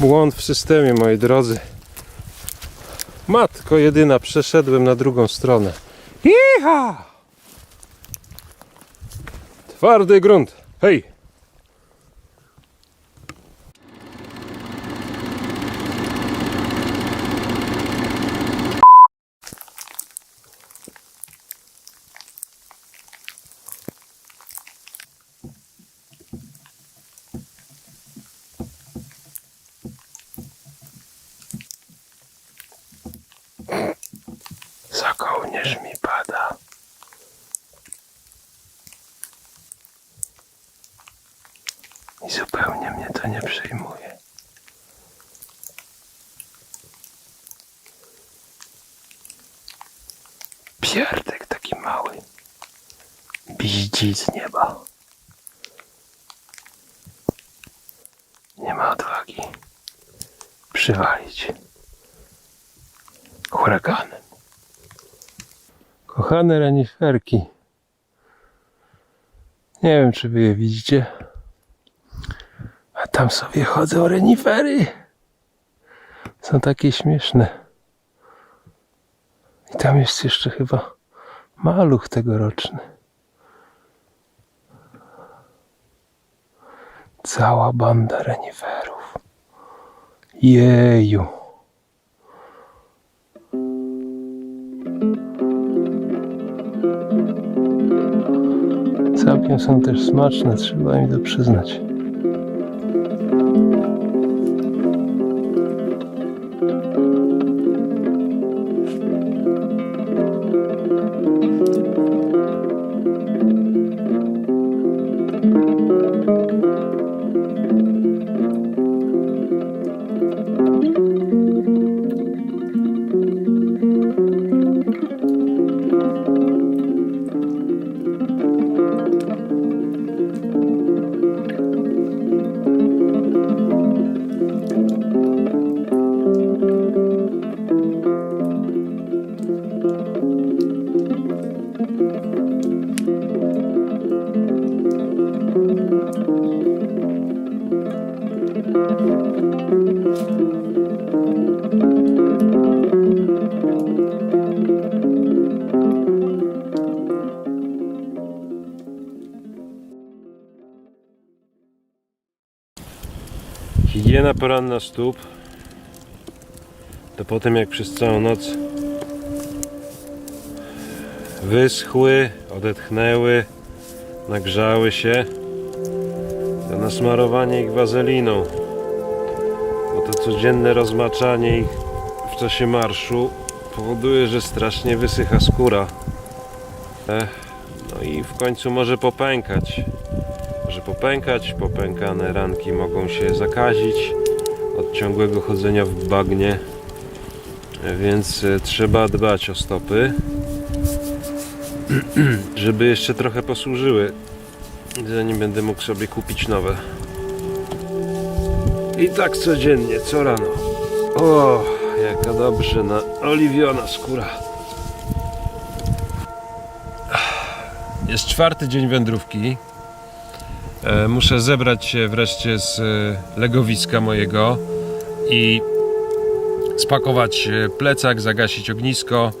Błąd w systemie, moi drodzy. Matko jedyna, przeszedłem na drugą stronę. Iha! Twardy grunt. Hej! Za kołnierz mi pada. I zupełnie mnie to nie przejmuje. Pierdek taki mały. Biździ z nieba. Nie ma odwagi przywalić huraganem. Kochane reniferki. Nie wiem, czy wy je widzicie. A tam sobie chodzą renifery. Są takie śmieszne. I tam jest jeszcze chyba maluch tegoroczny. Cała banda reniferów. Jeju. Całkiem są też smaczne, trzeba mi to przyznać. Higiena poranna stóp. To potem jak przez całą noc wyschły, odetchnęły, nagrzały się, to nasmarowanie ich wazeliną. Bo to codzienne rozmaczanie ich w czasie marszu powoduje, że strasznie wysycha skóra. No i w końcu może popękać. Popękać, popękane ranki mogą się zakazić od ciągłego chodzenia w bagnie. Więc e, trzeba dbać o stopy, żeby jeszcze trochę posłużyły, zanim będę mógł sobie kupić nowe. I tak codziennie, co rano. O, jaka dobrze naoliwiona skóra. Jest czwarty dzień wędrówki. E, Muszę zebrać się wreszcie z e, legowiska mojego i spakować e, plecak, zagasić ognisko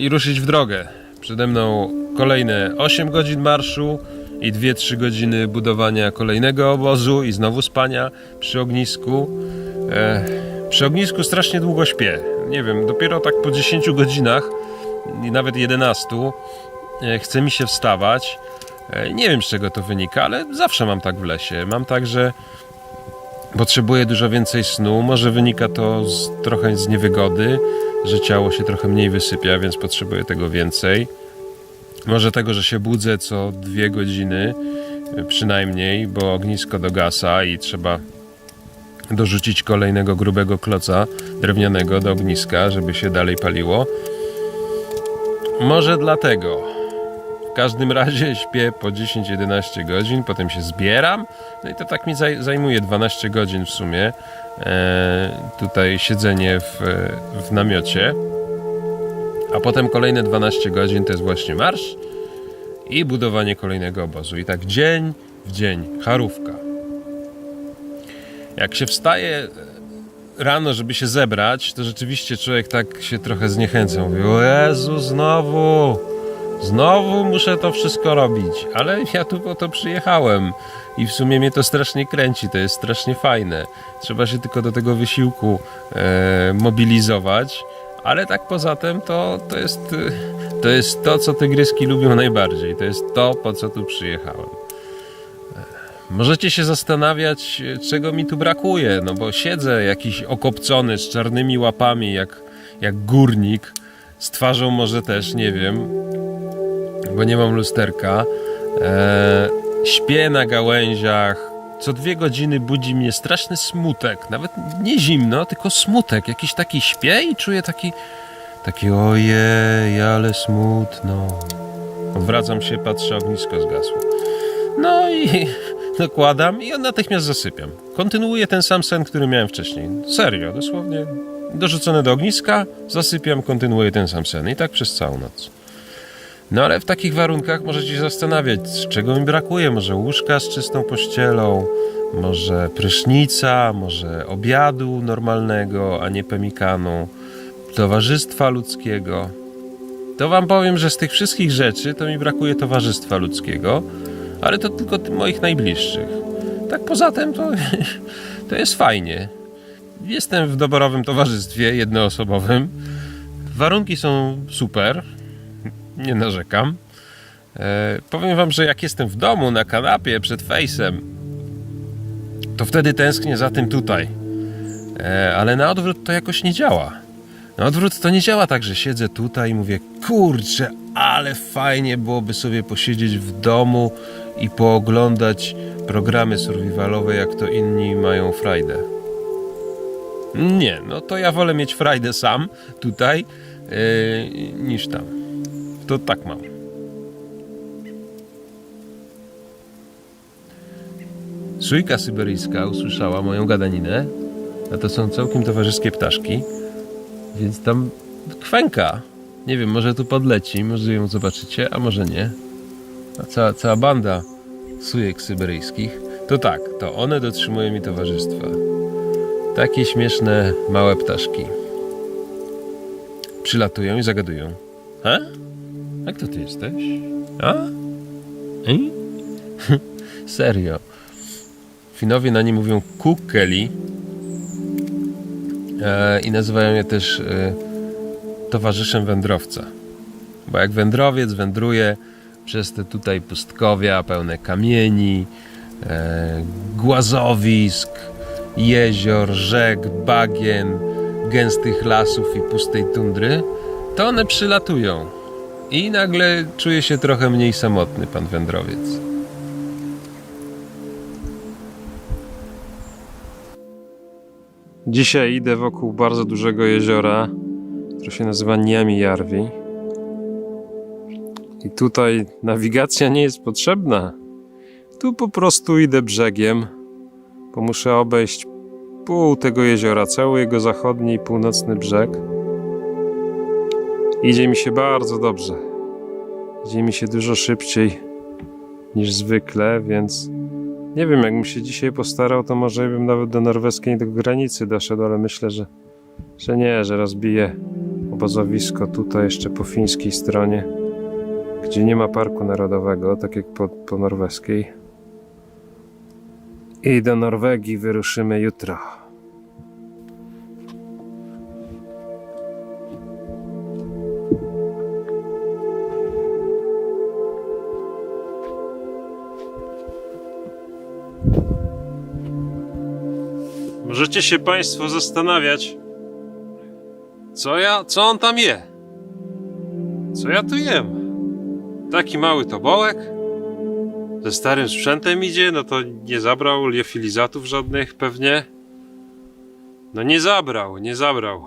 i ruszyć w drogę. Przede mną kolejne 8 godzin marszu i 2-3 godziny budowania kolejnego obozu i znowu spania przy ognisku. Przy ognisku strasznie długo śpię. Nie wiem, dopiero tak po 10 godzinach i nawet 11 e, chce mi się wstawać. E, Nie wiem z czego to wynika, ale zawsze mam tak w lesie. Mam tak, że potrzebuję dużo więcej snu. Może wynika to z, trochę z niewygody, że ciało się trochę mniej wysypia, więc potrzebuję tego więcej. Może tego, że się budzę co dwie godziny e, przynajmniej, bo ognisko dogasa i trzeba dorzucić kolejnego grubego kloca drewnianego do ogniska, żeby się dalej paliło. Może dlatego. W każdym razie śpię po 10-11 godzin, potem się zbieram. No i to tak mi zaj- zajmuje 12 godzin w sumie. E, tutaj siedzenie w, w namiocie. A potem kolejne 12 godzin to jest właśnie marsz i budowanie kolejnego obozu. I tak dzień w dzień, charówka. Jak się wstaje rano, żeby się zebrać, to rzeczywiście człowiek tak się trochę zniechęca. Mówi, o Jezu, znowu, znowu muszę to wszystko robić. Ale ja tu po to przyjechałem i w sumie mnie to strasznie kręci, to jest strasznie fajne. Trzeba się tylko do tego wysiłku e, mobilizować. Ale tak poza tym to, to, jest, e, to jest to, co tygryski lubią najbardziej. To jest to, po co tu przyjechałem. Możecie się zastanawiać, czego mi tu brakuje, no bo siedzę jakiś okopcony z czarnymi łapami, jak, jak górnik, z twarzą może też, nie wiem, bo nie mam lusterka. E, śpię na gałęziach. Co dwie godziny budzi mnie straszny smutek. Nawet nie zimno, tylko smutek. Jakiś taki śpię i czuję taki, taki ojej, ale smutno. Wracam się, patrzę, ognisko zgasło. No i nakładam i natychmiast zasypiam. Kontynuuję ten sam sen, który miałem wcześniej. Serio, dosłownie. Dorzucony do ogniska, zasypiam, kontynuuję ten sam sen. I tak przez całą noc. No ale w takich warunkach możecie się zastanawiać, czego mi brakuje. Może łóżka z czystą pościelą, może prysznica, może obiadu normalnego, a nie pemikanu, towarzystwa ludzkiego. To wam powiem, że z tych wszystkich rzeczy to mi brakuje towarzystwa ludzkiego, ale to tylko moich najbliższych. Tak poza tym to, to jest fajnie. Jestem w doborowym towarzystwie jednoosobowym. Warunki są super. Nie narzekam. E, powiem wam, że jak jestem w domu na kanapie przed fejsem, to wtedy tęsknię za tym tutaj. E, ale na odwrót to jakoś nie działa. Na odwrót to nie działa tak, że siedzę tutaj i mówię, kurczę, ale fajnie byłoby sobie posiedzieć w domu i pooglądać programy survivalowe, jak to inni mają frajdę. Nie, no to ja wolę mieć frajdę sam tutaj yy, niż tam. To tak mam. Sójka syberyjska usłyszała moją gadaninę, a to są całkiem towarzyskie ptaszki, więc tam kwęka. Nie wiem, może tu podleci, może ją zobaczycie, a może nie. A cała, cała banda sujek syberyjskich, to tak, to one dotrzymują mi towarzystwa. Takie śmieszne, małe ptaszki. Przylatują i zagadują. A? A kto ty jesteś? A? Ej? Serio. Finowie na nie mówią kukeli e, i nazywają je też e, towarzyszem wędrowca. Bo jak wędrowiec wędruje przez te tutaj pustkowia pełne kamieni, e, głazowisk, jezior, rzek, bagien, gęstych lasów i pustej tundry, to one przylatują. I nagle czuje się trochę mniej samotny pan wędrowiec. Dzisiaj idę wokół bardzo dużego jeziora, które się nazywa Niami-Jarwi. I tutaj nawigacja nie jest potrzebna. Tu po prostu idę brzegiem, bo muszę obejść pół tego jeziora, cały jego zachodni i północny brzeg. Idzie mi się bardzo dobrze. Idzie mi się dużo szybciej niż zwykle, więc nie wiem, jakbym się dzisiaj postarał, to może bym nawet do norweskiej do granicy doszedł, ale myślę, że, że nie, że rozbiję obozowisko tutaj jeszcze po fińskiej stronie, gdzie nie ma parku narodowego, tak jak po, po norweskiej. I do Norwegii wyruszymy jutro. Możecie się Państwo zastanawiać, co ja, co on tam je? Co ja tu jem? Taki mały tobołek? Ze starym sprzętem idzie, no to nie zabrał liofilizatów żadnych pewnie. No nie zabrał, nie zabrał.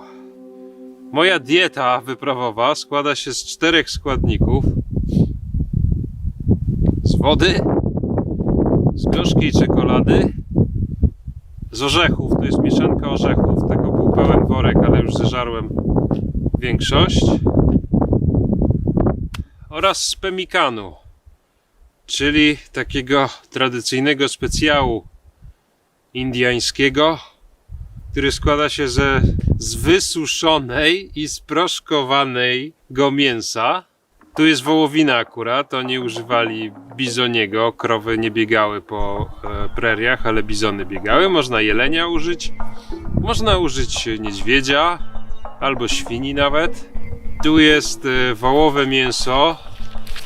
Moja dieta wyprawowa składa się z czterech składników. Z wody, z gorzkiej czekolady, z orzechów, to jest mieszanka orzechów. Tego był pełen worek, ale już zeżarłem większość. Oraz z pemikanu, czyli takiego tradycyjnego specjału indiańskiego, który składa się ze, z wysuszonej i sproszkowanego mięsa. Tu jest wołowina akurat, oni używali bizoniego, krowy nie biegały po e, preriach, ale bizony biegały. Można jelenia użyć, można użyć niedźwiedzia albo świni nawet. Tu jest e, wołowe mięso,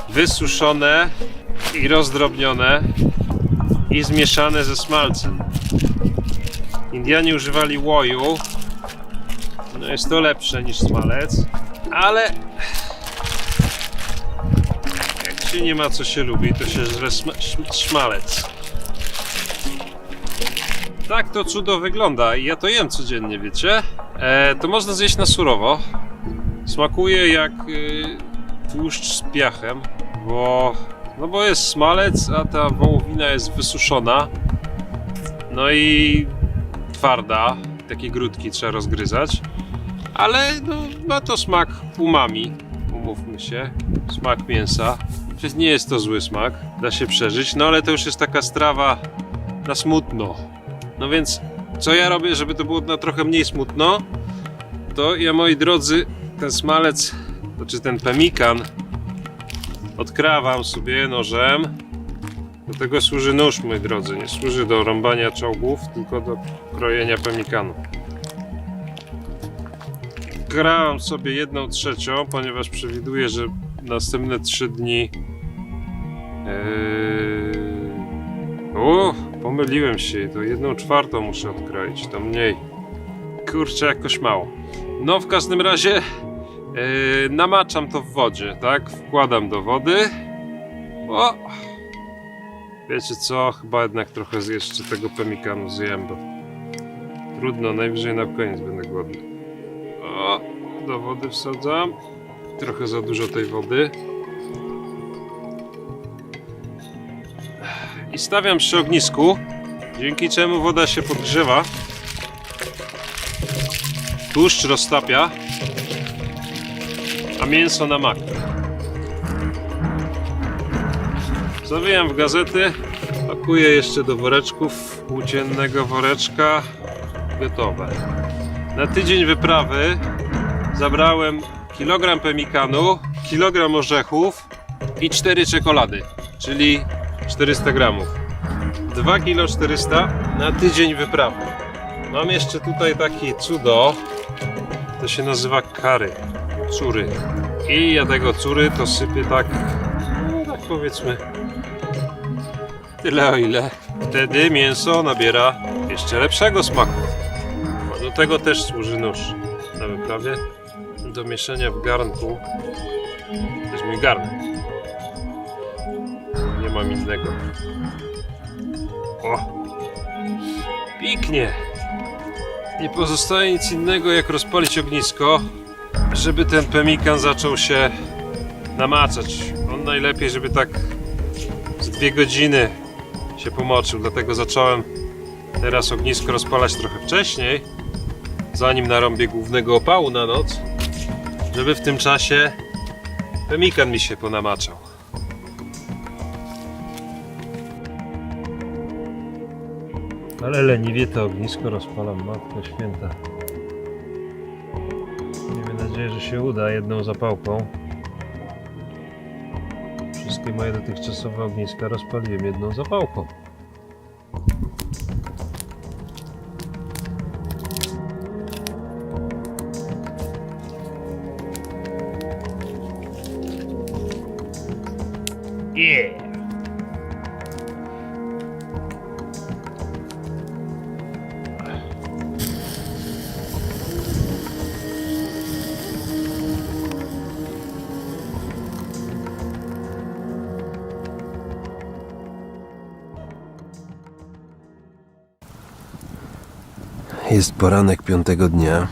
wysuszone i rozdrobnione i zmieszane ze smalcem. Indianie używali łoju. No jest to lepsze niż smalec, ale nie ma co się lubi, to się żre szmalec. Tak to cudo wygląda i ja to jem codziennie, wiecie? E, to można zjeść na surowo. Smakuje jak y, tłuszcz z piachem, bo, no bo jest smalec, a ta wołowina jest wysuszona. No i twarda, takie grudki trzeba rozgryzać. Ale no, ma to smak umami, umówmy się. Smak mięsa. Przecież nie jest to zły smak, da się przeżyć, no ale to już jest taka strawa na smutno. No więc, co ja robię, żeby to było na trochę mniej smutno? To ja, moi drodzy, ten smalec, to czy ten pemikan, odkrawam sobie nożem. Do tego służy nóż, moi drodzy. Nie służy do rąbania czołgów, tylko do krojenia pemikanu. Grałem sobie jedną trzecią, ponieważ przewiduję, że następne trzy dni. Yy... O, pomyliłem się, to jedną czwartą muszę odkroić, to mniej. Kurczę, jakoś mało. No, w każdym razie yy, namaczam to w wodzie, tak? Wkładam do wody. O! Wiecie co? Chyba jednak trochę jeszcze tego pemikanu zjem, bo trudno, najwyżej na koniec będę głodny. O, do wody wsadzam. Trochę za dużo tej wody. I stawiam przy ognisku, dzięki czemu woda się podgrzewa. Tłuszcz roztapia, a mięso namaknia. Zawijam w gazety, pakuję jeszcze do woreczków, płóciennego woreczka, gotowe. Na tydzień wyprawy zabrałem kilogram pemikanu, kilogram orzechów i 4 czekolady, czyli 400 gramów. 2 kilo 400 na tydzień wyprawy. Mam jeszcze tutaj takie cudo, to się nazywa kary, cury. I ja tego cury to sypię tak, no tak powiedzmy, tyle o ile. Wtedy mięso nabiera jeszcze lepszego smaku. Do tego też służy nóż na wyprawie. Do mieszania w garnku. To jest mój garnek. Nie mam innego. O! Pięknie! Nie pozostaje nic innego jak rozpalić ognisko, żeby ten pemikan zaczął się namaczać. On najlepiej, żeby tak z dwie godziny się pomoczył, dlatego zacząłem teraz ognisko rozpalać trochę wcześniej, zanim narąbię głównego opału na noc, żeby w tym czasie pemikan mi się ponamaczał. Ale leniwie to ognisko rozpalam, matko święta. Miejmy nadzieję, że się uda jedną zapałką. Wszystkie moje dotychczasowe ogniska rozpaliłem jedną zapałką. Yeah! Jest poranek piątego dnia.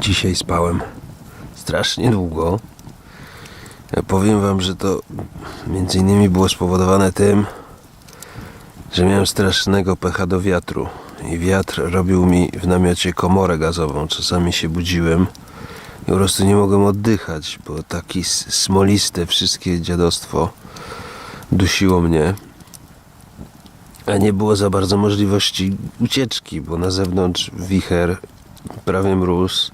Dzisiaj spałem strasznie długo. Powiem wam, że to między innymi było spowodowane tym, że miałem strasznego pecha do wiatru. I wiatr robił mi w namiocie komorę gazową. Czasami się budziłem i po prostu nie mogłem oddychać, bo taki smoliste wszystkie dziadostwo dusiło mnie. a nie było za bardzo możliwości ucieczki, bo na zewnątrz wicher, prawie mróz.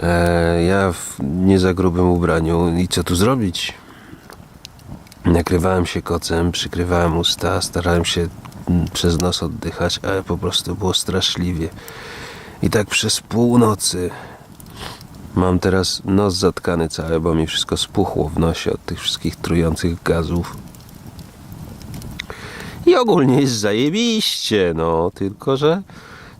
E, ja w nie za grubym ubraniu i co tu zrobić? Nakrywałem się kocem, przykrywałem usta, starałem się mm, przez nos oddychać, ale po prostu było straszliwie. I tak przez północy mam teraz nos zatkany cały, bo mi wszystko spuchło w nosie od tych wszystkich trujących gazów. I ogólnie jest zajebiście, no, tylko że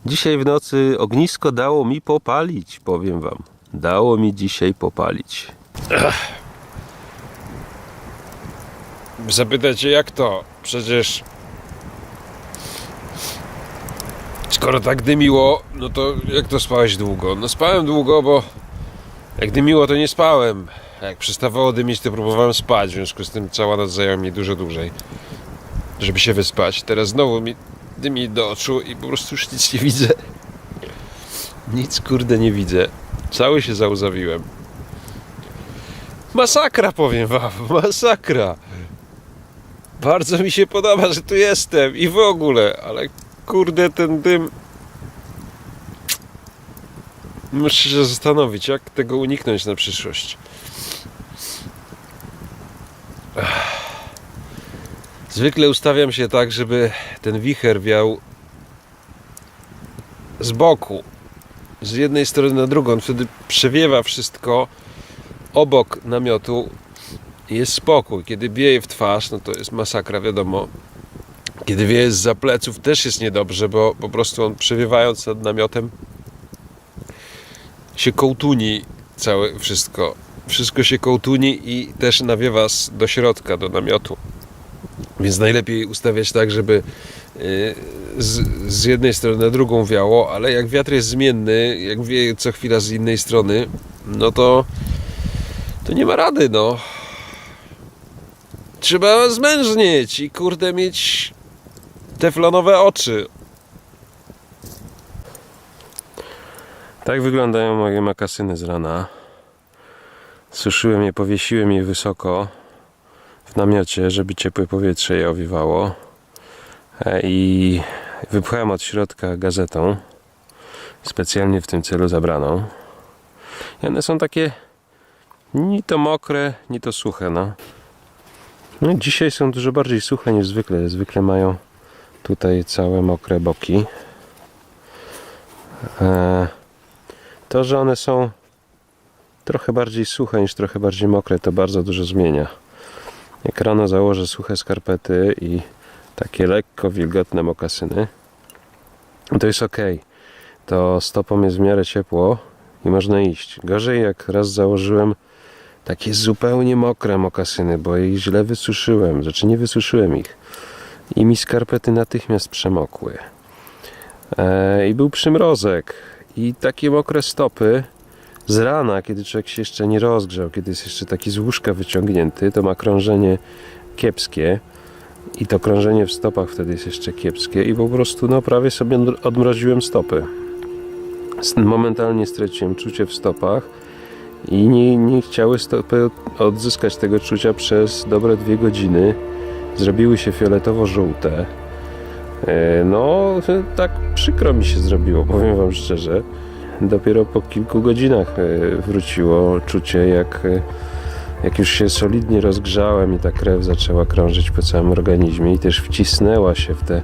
dzisiaj w nocy ognisko dało mi popalić, powiem wam. Dało mi dzisiaj popalić. Zapytacie jak to? Przecież skoro tak dymiło, no to jak to spałeś długo? No spałem długo, bo jak dymiło to nie spałem. A jak przestawało dymić to próbowałem spać, w związku z tym cała noc zajęła mi dużo dłużej, żeby się wyspać. Teraz znowu mi dymi do oczu i po prostu już nic nie widzę. Nic kurde nie widzę. Cały się załzawiłem. Masakra powiem wam, masakra. Bardzo mi się podoba, że tu jestem i w ogóle, ale kurde ten dym. Muszę się zastanowić, jak tego uniknąć na przyszłość. Zwykle ustawiam się tak, żeby ten wicher wiał z boku, z jednej strony na drugą. Wtedy przewiewa wszystko obok namiotu jest spokój. Kiedy wieje w twarz, no to jest masakra, wiadomo. Kiedy wieje z pleców, też jest niedobrze, bo po prostu on przewiewając nad namiotem się kołtuni całe wszystko. Wszystko się kołtuni i też nawiewa do środka, do namiotu. Więc najlepiej ustawiać tak, żeby y, z, z jednej strony na drugą wiało, ale jak wiatr jest zmienny, jak wieje co chwila z innej strony, no to to nie ma rady, no. Trzeba zmężnieć i kurde mieć teflonowe oczy. Tak wyglądają moje makasyny z rana. Suszyłem je, powiesiłem je wysoko w namiocie, żeby ciepłe powietrze je owiewało. E, I wypchałem od środka gazetą, specjalnie w tym celu zabraną. I one są takie ni to mokre, ni to suche, no. No dzisiaj są dużo bardziej suche niż zwykle. Zwykle mają tutaj całe mokre boki. E, to, że one są trochę bardziej suche niż trochę bardziej mokre, to bardzo dużo zmienia. Jak rano założę suche skarpety i takie lekko wilgotne mokasyny, to jest ok. To stopą jest w miarę ciepło i można iść. Gorzej jak raz założyłem takie zupełnie mokre mokasyny, bo ich źle wysuszyłem, znaczy nie wysuszyłem ich i mi skarpety natychmiast przemokły. E, I był przymrozek i takie mokre stopy z rana, kiedy człowiek się jeszcze nie rozgrzał, kiedy jest jeszcze taki z łóżka wyciągnięty, to ma krążenie kiepskie i to krążenie w stopach wtedy jest jeszcze kiepskie i po prostu no prawie sobie odmroziłem stopy. Momentalnie straciłem czucie w stopach i nie, nie chciały stopy odzyskać tego czucia przez dobre dwie godziny. Zrobiły się fioletowo-żółte. E, No, tak przykro mi się zrobiło, powiem Wam szczerze. Dopiero po kilku godzinach e, wróciło czucie, jak, e, jak już się solidnie rozgrzałem i ta krew zaczęła krążyć po całym organizmie i też wcisnęła się w te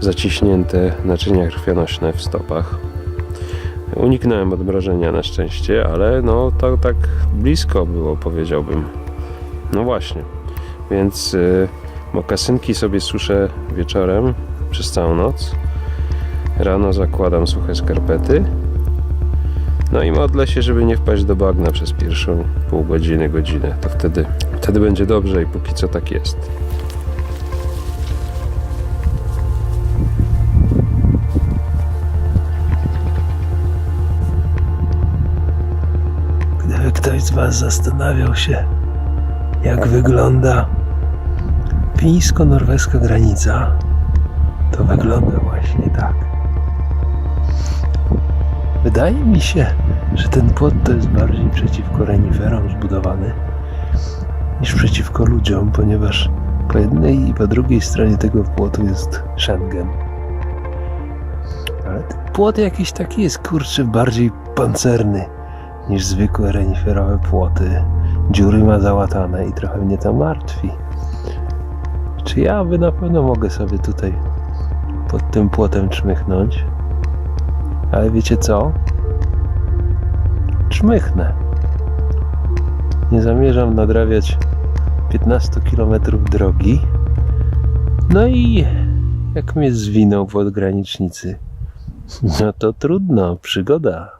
zaciśnięte naczynia krwionośne w stopach. Uniknąłem odmrożenia na szczęście, ale no to tak blisko było, powiedziałbym. No właśnie. Więc y, mokasynki sobie suszę wieczorem przez całą noc. Rano zakładam suche skarpety. No i modlę się, żeby nie wpaść do bagna przez pierwszą pół godziny, godzinę. To wtedy, wtedy będzie dobrze i póki co tak jest. Gdyby ktoś z Was zastanawiał się, jak wygląda fińsko-norweska granica, to wygląda właśnie tak. Wydaje mi się, że ten płot to jest bardziej przeciwko reniferom zbudowany niż przeciwko ludziom, ponieważ Po jednej i po drugiej stronie tego płotu jest Schengen. Ale ten płot jakiś taki jest, kurczę, bardziej pancerny niż zwykłe reniferowe płoty. Dziury ma załatane i trochę mnie to martwi. Czy ja by na pewno mogę sobie tutaj pod tym płotem czmychnąć? Ale wiecie co? Czmychnę. Nie zamierzam nadrabiać 15 km drogi. No i jak mnie zwinął w odgranicznicy, no to trudno, przygoda.